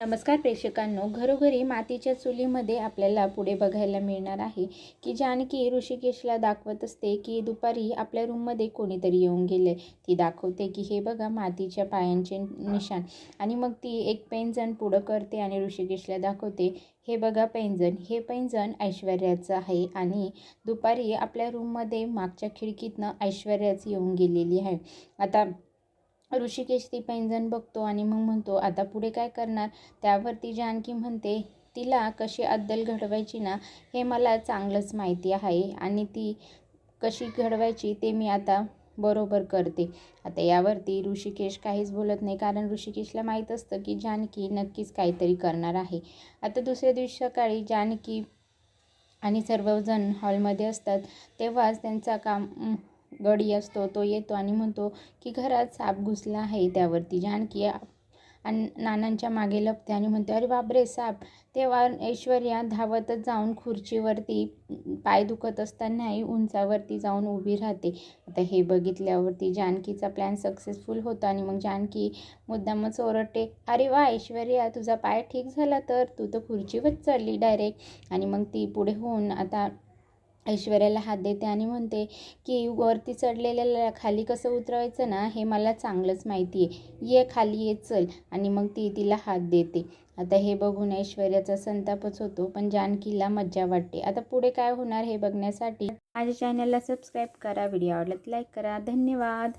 नमस्कार प्रेक्षकांनो घरोघरी मातीच्या चुलीमध्ये आपल्याला पुढे बघायला मिळणार आहे की जानकी ऋषिकेशला दाखवत असते की दुपारी आपल्या रूममध्ये कोणीतरी येऊन गेले ती दाखवते की हे बघा मातीच्या पायांचे निशाण. आणि मग ती एक पैंजण पुढं करते आणि ऋषिकेशला दाखवते हे बघा पैंजण हे पैंजण ऐश्वर्याचं आहे आणि दुपारी आपल्या रूममध्ये मागच्या खिडकीतनं ऐश्वर्याच येऊन गेलेली आहे. आता ऋषिकेश ती पैंजण बघतो आणि मग म्हणतो आता पुढे काय करणार? त्यावरती जानकी म्हणते तिला कशी अद्दल घडवायची ना हे मला चांगलंच माहिती आहे आणि ती कशी घडवायची ते मी आता बरोबर करते. आता यावरती ऋषिकेश काहीच बोलत नाही कारण ऋषिकेशला माहीत असतं की जानकी नक्कीच काहीतरी करणार आहे. आता दुसऱ्या दिवशी सकाळी जानकी आणि सर्वजण हॉलमध्ये असतात तेव्हाच त्यांचा काम गडी असतो तो येतो आणि म्हणतो की घरात साप घुसला आहे त्यावरती. जानकी आणि नानांच्या मागे लपते आणि म्हणते अरे बापरे साप. तेव्हा ऐश्वर्या धावतच जाऊन खुर्चीवरती पाय दुखत असतानाही उंचावरती जाऊन उभी राहते. आता हे बघितल्यावरती जानकीचा प्लॅन सक्सेसफुल होतो आणि मग जानकी मुद्दामच ओरडते अरे वा ऐश्वर्या तुझा पाय ठीक झाला तर? तू तर खुर्चीवर चढली डायरेक्ट आणि मग ती पुढे होऊन आता ऐश्वर्याला हात देते आणि म्हणते की वरती चढलेल्याला खाली कसं उतरवायचं ना हे मला चांगलंच माहिती आहे ये खाली ये चल. आणि मग ती तिला हात देते. आता हे बघून ऐश्वर्याचा संतापच होतो पण जानकीला मज्जा वाटते. आता पुढे काय होणार हे बघण्यासाठी माझ्या चॅनलला सबस्क्राईब करा व्हिडिओ आवडला लाईक करा. धन्यवाद!